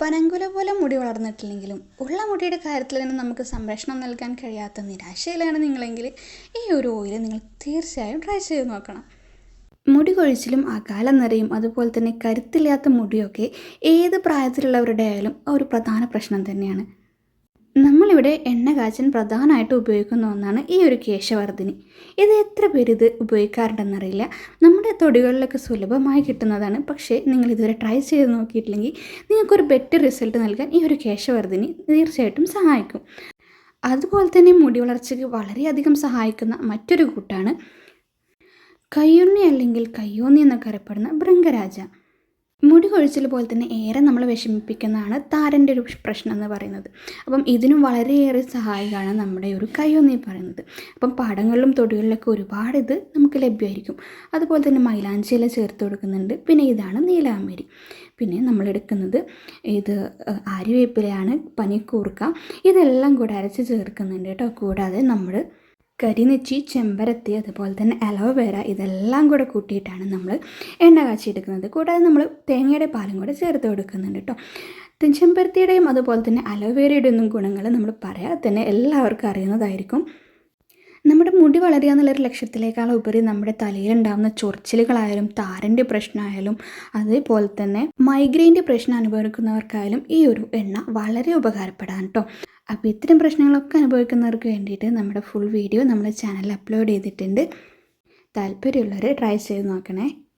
പനങ്കുല പോലെ മുടി വളർന്നിട്ടില്ലെങ്കിലും ഉള്ള മുടിയുടെ കാര്യത്തിൽ തന്നെ നമുക്ക് സംരക്ഷണം നൽകാൻ കഴിയാത്ത നിരാശയിലാണ് നിങ്ങളെങ്കിൽ ഈ ഒരു ഓയിൽ നിങ്ങൾ തീർച്ചയായും ട്രൈ ചെയ്ത് നോക്കണം. മുടി കൊഴിച്ചിലും അകാല നിറയും അതുപോലെ തന്നെ കരുത്തില്ലാത്ത മുടിയൊക്കെ ഏത് പ്രായത്തിലുള്ളവരുടെ ആയാലും ഒരു പ്രധാന പ്രശ്നം തന്നെയാണ്. നമ്മളിവിടെ എണ്ണ കാച്ചൻ പ്രധാനമായിട്ട് ഉപയോഗിക്കുന്ന ഒന്നാണ് ഈ ഒരു കേശവർദ്ധിനി. ഇത് എത്ര പേര് ഇത് ഉപയോഗിക്കാറുണ്ടെന്നറിയില്ല. നമ്മുടെ തൊടികളിലൊക്കെ സുലഭമായി കിട്ടുന്നതാണ്. പക്ഷേ നിങ്ങൾ ഇതുവരെ ട്രൈ ചെയ്ത് നോക്കിയിട്ടില്ലെങ്കിൽ നിങ്ങൾക്കൊരു ബെറ്റർ റിസൾട്ട് നൽകാൻ ഈ ഒരു കേശവർദ്ധിനി തീർച്ചയായിട്ടും സഹായിക്കും. അതുപോലെ തന്നെ മുടി വളർച്ചയ്ക്ക് വളരെയധികം സഹായിക്കുന്ന മറ്റൊരു കൂട്ടാണ് കയ്യുണ്ണി അല്ലെങ്കിൽ കയ്യോന്നി എന്നൊക്കെ അറിയപ്പെടുന്ന ഭൃംഗരാജ. മുടി കൊഴിച്ചിൽ പോലെ തന്നെ ഏറെ നമ്മളെ വിഷമിപ്പിക്കുന്നതാണ് താരന്റെ ഒരു പ്രശ്നം എന്ന് പറയുന്നത്. അപ്പം ഇതിനും വളരെയേറെ സഹായകമാണ് നമ്മുടെ ഒരു കയ്യൊന്നി പറയുന്നത്. അപ്പം പാടങ്ങളിലും തൊടികളിലൊക്കെ ഒരുപാട് ഇത് നമുക്ക് ലഭ്യമായിരിക്കും. അതുപോലെ തന്നെ മൈലാഞ്ചിയില ചേർത്ത് കൊടുക്കുന്നുണ്ട്. പിന്നെ ഇതാണ് നീലാമ്പരി പിന്നെ നമ്മളെടുക്കുന്നത് ഇത് ആര്യവേപ്പിലയാണ് പനിക്കൂർക്ക. ഇതെല്ലാം കൂടെ അരച്ച് ചേർക്കുന്നുണ്ട് കേട്ടോ. കൂടാതെ നമ്മൾ കരിനെച്ചി ചെമ്പരത്തി അതുപോലെ തന്നെ അലോവേര ഇതെല്ലാം കൂടെ കൂട്ടിയിട്ടാണ് നമ്മൾ എണ്ണ കാച്ചിയെടുക്കുന്നത് കൂടാതെ നമ്മൾ തേങ്ങയുടെ പാലും കൂടെ ചേർത്ത് കൊടുക്കുന്നുണ്ട് കേട്ടോ. ചെമ്പരത്തിയുടെയും അതുപോലെ തന്നെ അലോവേരയുടെ ഒന്നും ഗുണങ്ങൾ നമ്മൾ പറയാതെ തന്നെ എല്ലാവർക്കും അറിയുന്നതായിരിക്കും. നമ്മുടെ മുടി വളരുക എന്നുള്ളൊരു ലക്ഷ്യത്തിലേക്കാൾ ഉപരി നമ്മുടെ തലയിലുണ്ടാകുന്ന ചൊറിച്ചിലുകളായാലും താരന്റെ പ്രശ്നമായാലും അതേപോലെ തന്നെ മൈഗ്രെയിന്റെ പ്രശ്നം അനുഭവിക്കുന്നവർക്കായാലും ഈ ഒരു എണ്ണ വളരെ ഉപകാരപ്പെടാൻ കേട്ടോ അപ്പോൾ ഇത്തരം പ്രശ്നങ്ങളൊക്കെ അനുഭവിക്കുന്നവർക്ക് വേണ്ടിയിട്ട് നമ്മുടെ ഫുൾ വീഡിയോ നമ്മുടെ ചാനലിൽ അപ്ലോഡ് ചെയ്തിട്ടുണ്ട്. താല്പര്യമുള്ളവർ ട്രൈ ചെയ്ത് നോക്കണേ.